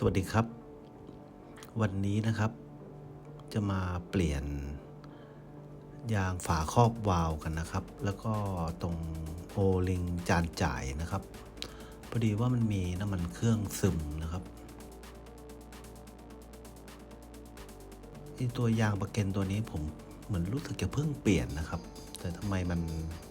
สวัสดีครับ วันนี้นะครับ จะมาเปลี่ยน ยางฝาครอบวาล์วกันนะครับ แล้วก็ตรงโอลิงจานจ่ายนะครับพอดีว่ามันมีน้ำมันเครื่องซึมนะครับไอตัวยางประเก็นตัวนี้ผมเหมือนรู้สึกจะเพิ่งเปลี่ยนนะครับ แต่ทำไมมัน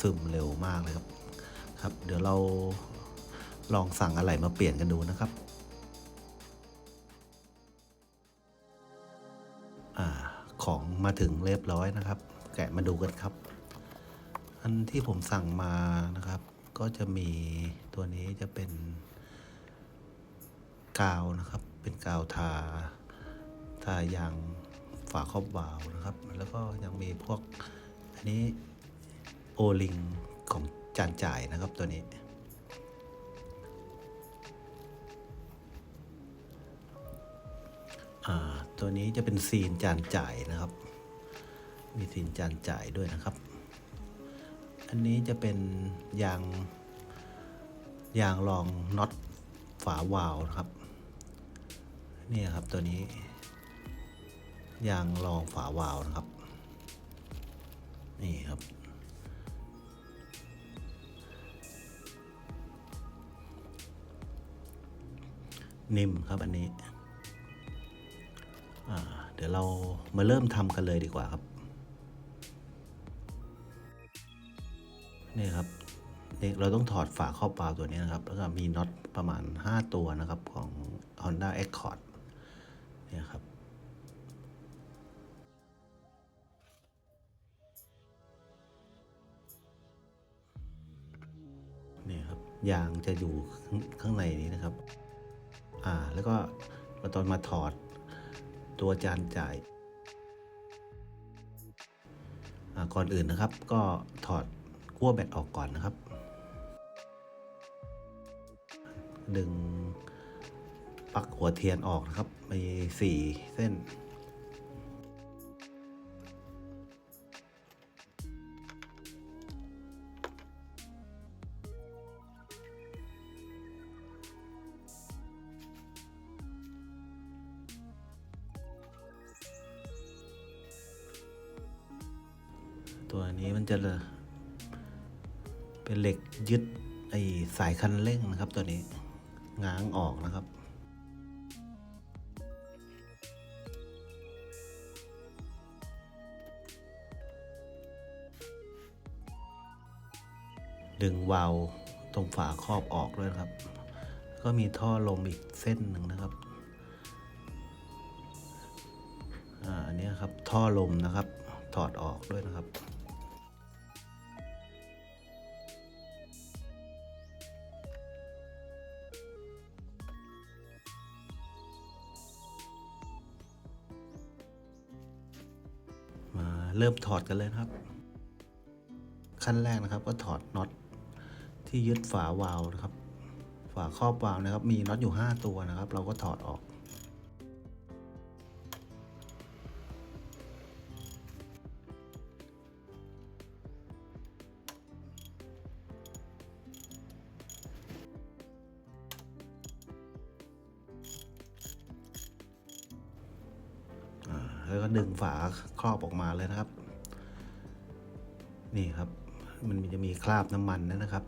ซึมเร็วมากเลยครับครับ เดี๋ยวเราลองสั่งอะไรมาเปลี่ยนกันดูนะครับ มาถึงเรียบร้อยนะครับ แกะมาดูกันครับ อันที่ผมสั่งมานะครับ ก็จะมีตัวนี้จะเป็นกาวนะครับ เป็นกาวทา ทายางฝาครอบวาวนะครับ แล้วก็ยังมีพวกอันนี้โอลิงของจานจ่ายนะครับตัวนี้อ่าตัวนี้จะเป็นซีนจานจ่ายนะครับ มีซีนจานจ่ายด้วยนะครับ อันนี้จะเป็นยางยางรองน็อตฝาวาล์วนะครับนี่ครับตัวนี้ ยางรองฝาวาล์วนะครับ นี่ครับ นิ่มครับอันนี้เดี๋ยวเรามาเริ่มทำกันเลยดีกว่าครับ นี่ครับเราต้องถอดฝาครอบวาล์วตัวนี้นะครับ แล้วก็มีน็อตประมาณ 5 ตัวนะครับของ Honda Accord เนี่ยครับนี่ครับยางจะอยู่ข้างข้างในนี้นะครับ อ่า แล้วก็ตอนมาถอดตัวจานจ่าย อ่า ก่อนอื่นนะครับ ก็ถอด ขั้วแบตออกก่อนนะครับ ดึงปลั๊กหัวเทียนออกนะครับมีสี่เส้น คันเร่งนะครับตัวนี้ง้างออกนะครับ ดึงวาล์วตรงฝาครอบออกด้วยครับ ก็มีท่อลมอีกเส้นหนึ่งนะครับอ่าอันนี้ครับท่อลมนะครับ ถอดออกด้วยนะครับ เริ่มถอดกันเลยครับ ขั้นแรกนะครับ ก็ถอดน็อตที่ยึดฝาวาล์วนะครับ ฝาครอบวาล์วนะครับ มีน็อตอยู่ 5 ตัวนะครับ เราก็ถอดออก แล้วก็ดึงฝา ครอบออกมาเลยนะครับ นี่ครับ มันจะมีคราบน้ำมันนะครับ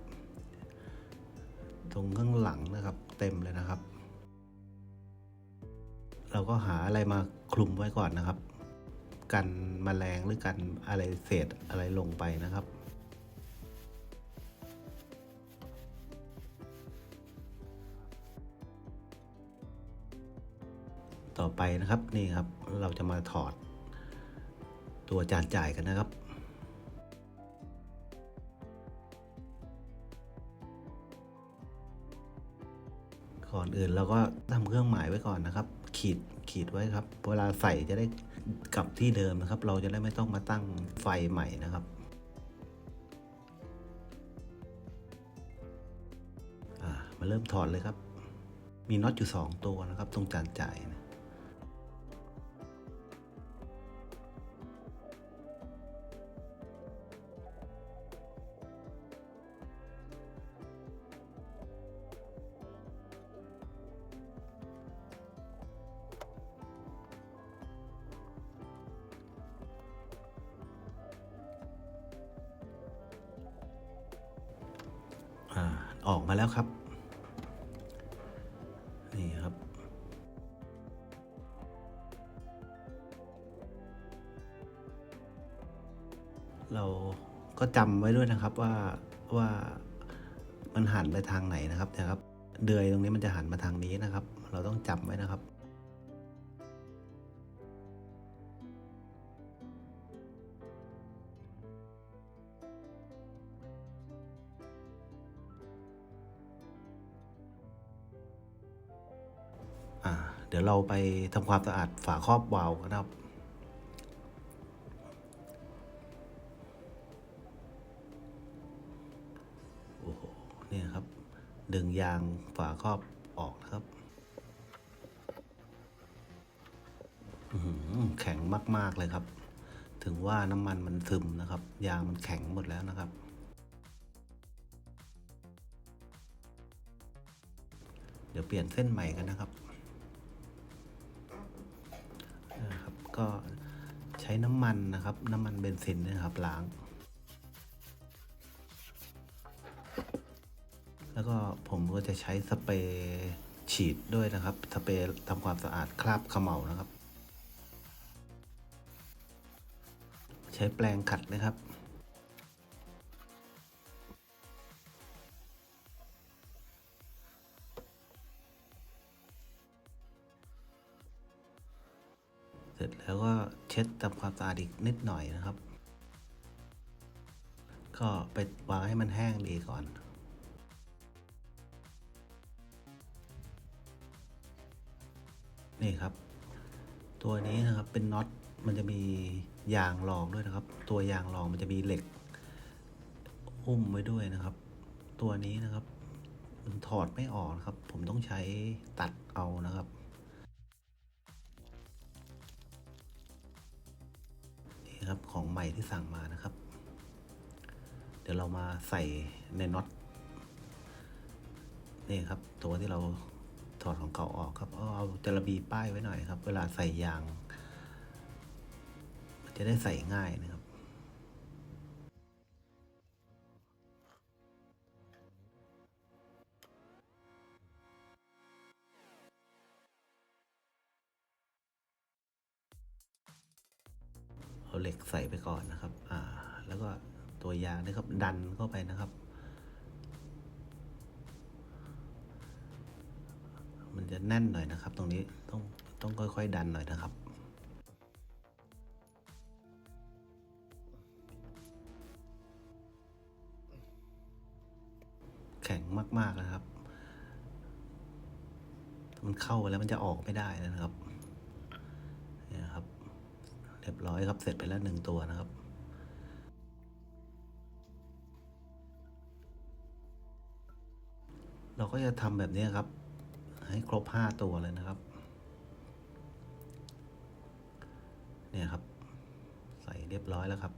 ตรงข้างหลังนะครับ เต็มเลยนะครับ เราก็หาอะไรมาคลุมไว้ก่อนนะครับ กันมแมลงหรือกันอะไรเศษอะไรลงไปนะครับต่อไปนะครับนี่ครับเราจะมาถอด ตัวจานจ่ายกันนะครับก่อนอื่นเราก็ทำเครื่องหมายไว้ก่อนนะครับ ขีดขีดไว้ครับ เวลาใส่จะได้กลับที่เดิมนะครับ เราจะได้ไม่ต้องมาตั้งไฟใหม่นะครับมาเริ่มถอดเลยครับ มีน็อตอยู่ 2 ตัวนะครับ ตรงจานจ่ายนะ เราก็จำไว้ด้วยนะครับว่าว่ามันหันไปทางไหนนะครับนะครับ เดือยตรงนี้มันจะหันมาทางนี้นะครับ เราต้องจำไว้นะครับเดี๋ยวเราไปทำความสะอาดฝาครอบวาล์วกันนะครับ ดึงยางฝาครอบออกนะครับ แข็งมาก ๆ เลยครับ ถึงว่าน้ำมันมันซึมนะครับ ยางมันแข็งหมดแล้วนะครับ เดี๋ยวเปลี่ยนเส้นใหม่กันนะครับนะครับ ก็ใช้น้ำมันนะครับ น้ำมันเบนซินนะครับล้าง ก็ผมก็จะใช้สเปรย์ฉีดด้วยนะครับ สเปรย์ทำความสะอาดคราบเขม่านะครับ ใช้แปรงขัดนะครับเสร็จแล้วก็เช็ดทำความสะอาดอีกนิดหน่อยนะครับ ก็ไปวางให้มันแห้งดีก่อน นี่ครับ ตัวนี้นะครับเป็นน็อตมันจะมียางรองด้วยนะครับ ตัวยางรองมันจะมีเหล็ก หุ้มไว้ด้วยนะครับ ตัวนี้นะครับ มันถอดไม่ออกนะครับ ผมต้องใช้ตัดเอานะครับ นี่ครับของใหม่ที่สั่งมานะครับ เดี๋ยวเรามาใส่ในน็อตนี่ครับ ตัวที่เรา ถอดของเก่าออกครับเอาเอาจระบีป้ายไว้หน่อยครับ เวลาใส่ยาง จะได้ใส่ง่ายนะครับเอาเหล็กใส่ไปก่อนนะครับ อ่า แล้วก็ตัวยางนะครับ ดันเข้าไปนะครับ แน่นหน่อยนะครับ ตรงนี้ต้องต้องค่อยๆดันหน่อยนะครับแข็งมากๆนะครับ มันเข้าแล้วมันจะออกไม่ได้นะครับนี่ครับ เรียบร้อยครับ เสร็จไปแล้วหนึ่งตัวนะครับ เราก็จะทำแบบนี้ครับ ให้ครบห้าตัวเลยนะครับ เนี่ยครับ ใส่เรียบร้อยแล้วครับ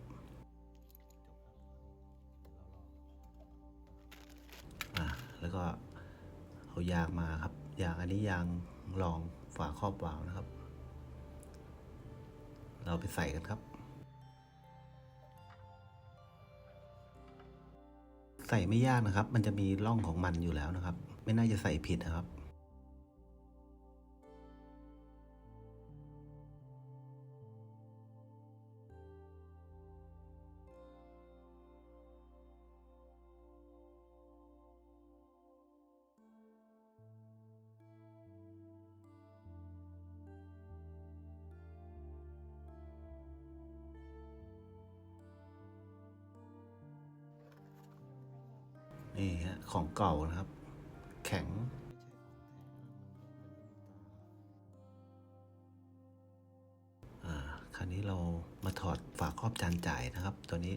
อ่าแล้วก็เอายางมาครับยางอันนี้ยางรองฝาครอบวาล์วนะครับ เราไปใส่กันครับ ใส่ไม่ยากนะครับ มันจะมีร่องของมันอยู่แล้วนะครับ ไม่น่าจะใส่ผิดนะครับ เก่านะครับ แข็งคราวนี้เรามาถอดฝาครอบจานจ่ายนะครับ ตัวนี้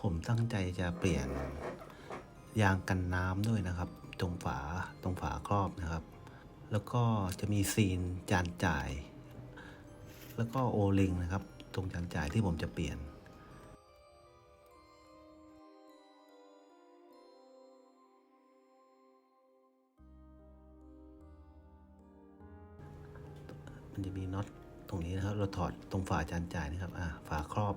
ผมตั้งใจจะเปลี่ยนยางกันน้ำด้วยนะครับ ตรงฝาตรงฝาครอบนะครับ แล้วก็จะมีซีนจานจ่าย แล้วก็โอลิงนะครับ ตรงจานจ่ายที่ผมจะเปลี่ยน มันจะมีน็อตตรงนี้นะครับ เราถอดตรงฝาจานจ่ายนะครับ อ่า ฝาครอบ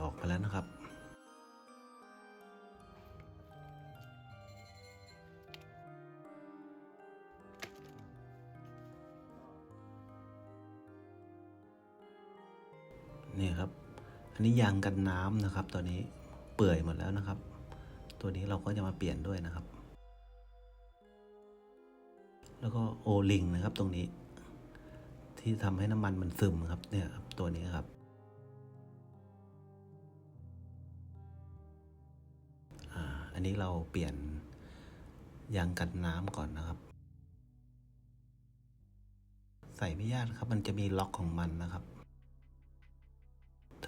ออกไปแล้วนะครับ อันนี้ยางกันน้ำนะครับ ตัวนี้เปื่อยหมดแล้วนะครับ ตัวนี้เราก็จะมาเปลี่ยนด้วยนะครับ แล้วก็โอลิงนะครับตรงนี้ ที่ทำให้น้ำมันมันซึมครับเนี่ยครับตัวนี้ครับอันนี้เราเปลี่ยนยางกันน้ำก่อนนะครับ ใส่ไม่ยากครับ มันจะมีล็อกของมันนะครับ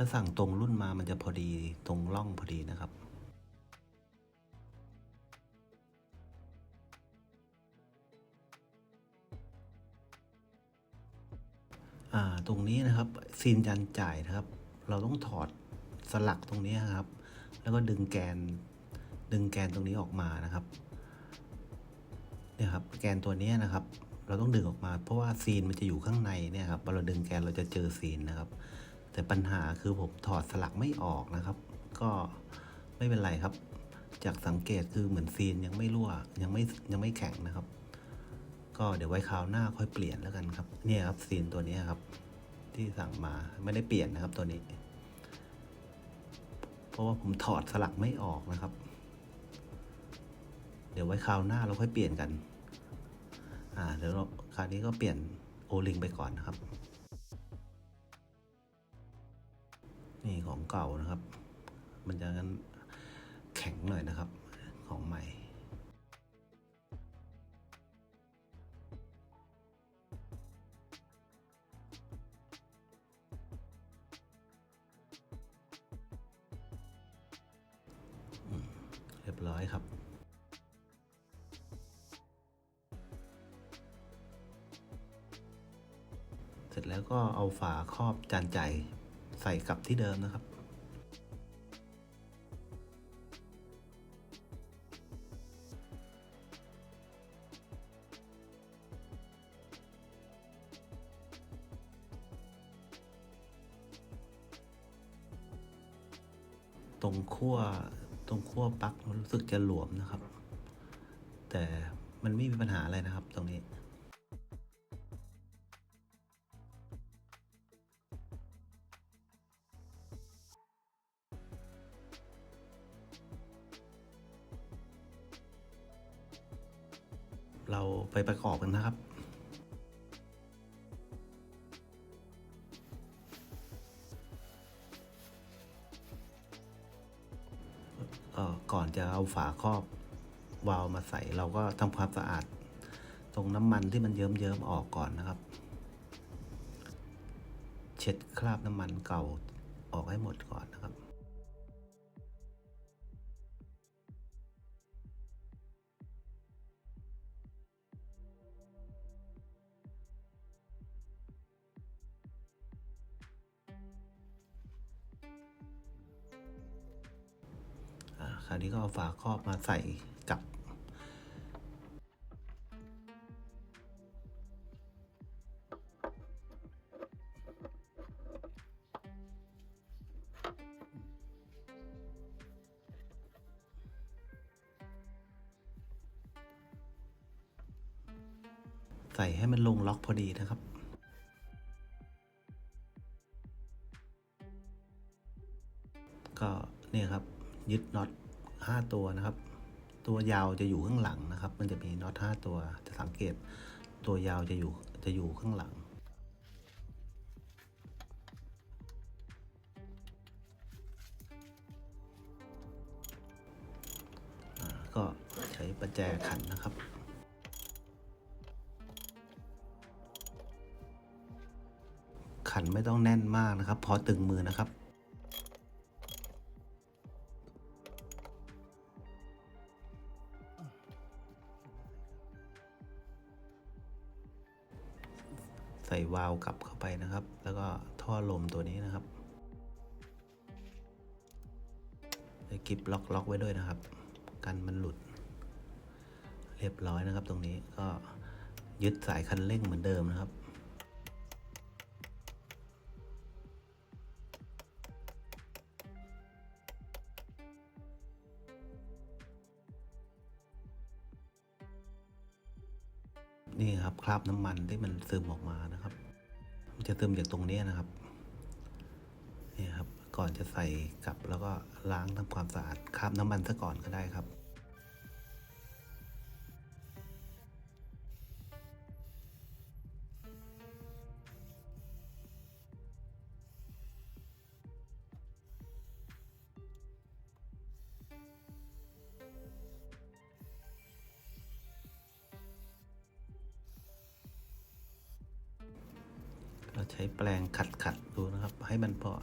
ถ้าสั่งตรงรุ่นมามันจะพอดีตรงร่องพอดีนะครับอ่าตรงนี้นะครับซีนยันจ่ายนะครับ เราต้องถอดสลักตรงนี้ครับ แล้วก็ดึงแกนดึงแกนตรงนี้ออกมานะครับเนี่ยครับแกนตัวนี้นะครับ เราต้องดึงออกมา เพราะว่าซีนมันจะอยู่ข้างในเนี่ยครับพอเราดึงแกนเราจะเจอซีนนะครับ แต่ปัญหาคือผมถอดสลักไม่ออกนะครับ ก็ไม่เป็นไรครับ จากสังเกตคือเหมือนซีนยังไม่รั่วยังไม่ยังไม่แข็งนะครับ ก็เดี๋ยวไว้คราวหน้าค่อยเปลี่ยนแล้วกันครับเนี่ยครับซีนตัวนี้ครับ ที่สั่งมาไม่ได้เปลี่ยนนะครับตัวนี้ เพราะว่าผมถอดสลักไม่ออกนะครับ เดี๋ยวไว้คราวหน้าเราค่อยเปลี่ยนกัน อ่าเดี๋ยวคราวนี้ก็เปลี่ยนโอลิงไปก่อนนะครับ นี่ของเก่านะครับ มันจะงั้นแข็งหน่อยนะครับ ของใหม่เรียบร้อยครับเสร็จแล้วก็เอาฝาครอบจานใจ ใส่กลับที่เดิมนะครับ ตรงขั้วตรงขั้วปลั๊กรู้สึกจะหลวมนะครับ แต่มันไม่มีปัญหาอะไรนะครับตรงนี้ เราไปประกอบกันนะครับก่อนจะเอาฝาครอบวาล์วมาใส่เราก็ทำความสะอาด ตรงน้ำมันที่มันเยิ้มๆออกก่อนนะครับ เช็ดคราบน้ำมันเก่าออกให้หมดก่อนนะ รับอ่าคราวนี้ก็เอาฝาครอบมาใส่กับใส่ให้มันลงล็อกพอดีนะครับ ก็เนี่ยครับยึดน็อต ห้าตัวนะครับ ตัวยาวจะอยู่ข้างหลังนะครับ มันจะมีน็อตห้าตัวจะสังเกต ตัวยาวจะอยู่จะอยู่ข้างหลังก็ใช้ประแจขันนะครับขันไม่ต้องแน่นมากนะครับ พอตึงมือนะครับ ใส่วาล์วกลับเข้าไปนะครับ แล้วก็ท่อลมตัวนี้นะครับใส่กิบล็อกล็อกไว้ด้วยนะครับ กันมันหลุด เรียบร้อยนะครับ ตรงนี้ก็ยึดสายคันเร่งเหมือนเดิมนะครับ รับคราบน้ำมันที่มันซึมออกมานะครับ มันจะซึมจากตรงนี้นะครับนี่ครับ ก่อนจะใส่กลับแล้วก็ล้างทำความสะอาดคราบน้ำมันซะก่อนก็ได้ครับ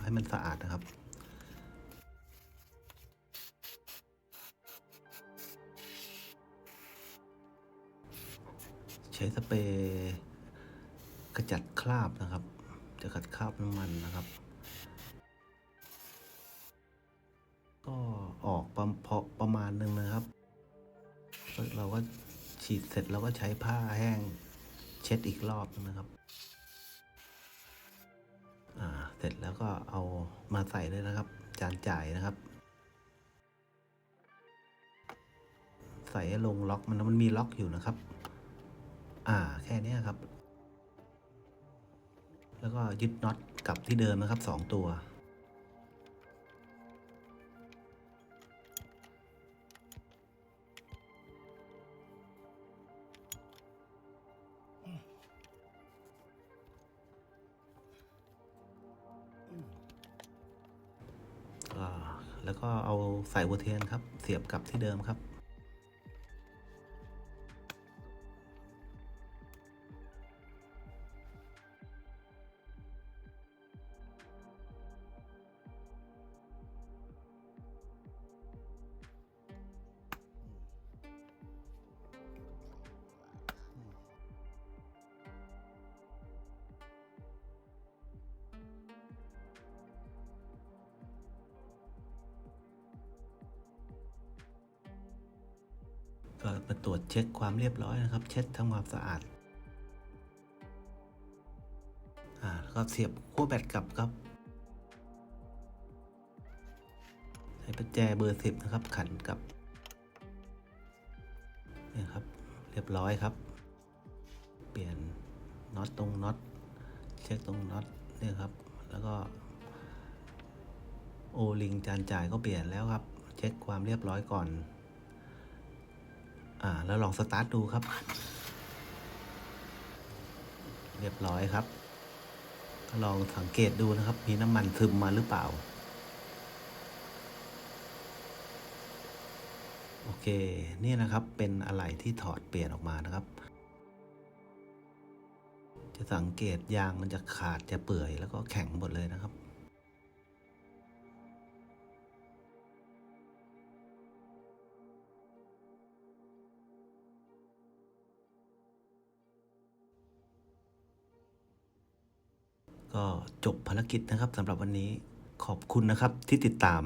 ให้มันสะอาดนะครับ ใช้สเปรย์กระจัดคราบนะครับ จะขัดคราบน้ำมันนะครับ ก็ออกประพอประมาณหนึ่งนะครับ เราก็ฉีดเสร็จเราก็ใช้ผ้าแห้งเช็ดอีกรอบนึงนะครับ ร็จแล้วก็เอามาใส่เลยนะครับ จานจ่ายนะครับ ใส่ลงล็อกมันมันมีล็อกอยู่นะครับ อ่าแค่นี้ครับ แล้วก็ยึดน็อตกับที่เดิมนะครับสองตัว ใส่หัวเทียนครับ เสียบกลับที่เดิมครับ มาตรวจเช็คความเรียบร้อยนะครับ เช็ดทำความสะอาดอ่าแล้วก็เสียบขั้วแบตกลับครับใช้ประแจเบอร์สิบนะครับ ขันกลับนี่ครับ เรียบร้อยครับ เปลี่ยนน็อตตรงน็อตเช็คตรงน็อตเนี่ยครับ แล้วก็โอลิงจานจ่ายก็เปลี่ยนแล้วครับ เช็คความเรียบร้อยก่อน อ่า แล้วลองสตาร์ทดูครับ เรียบร้อยครับ ก็ลองสังเกตดูนะครับ มีน้ำมันซึมมาหรือเปล่า โอเค นี่นะครับ เป็นอะไหล่ที่ถอดเปลี่ยนออกมานะครับ จะสังเกตยางมันจะขาดจะเปื่อยแล้วก็แข็งหมดเลยนะครับ ก็จบภารกิจนะครับสำหรับวันนี้ขอบคุณนะครับที่ติดตาม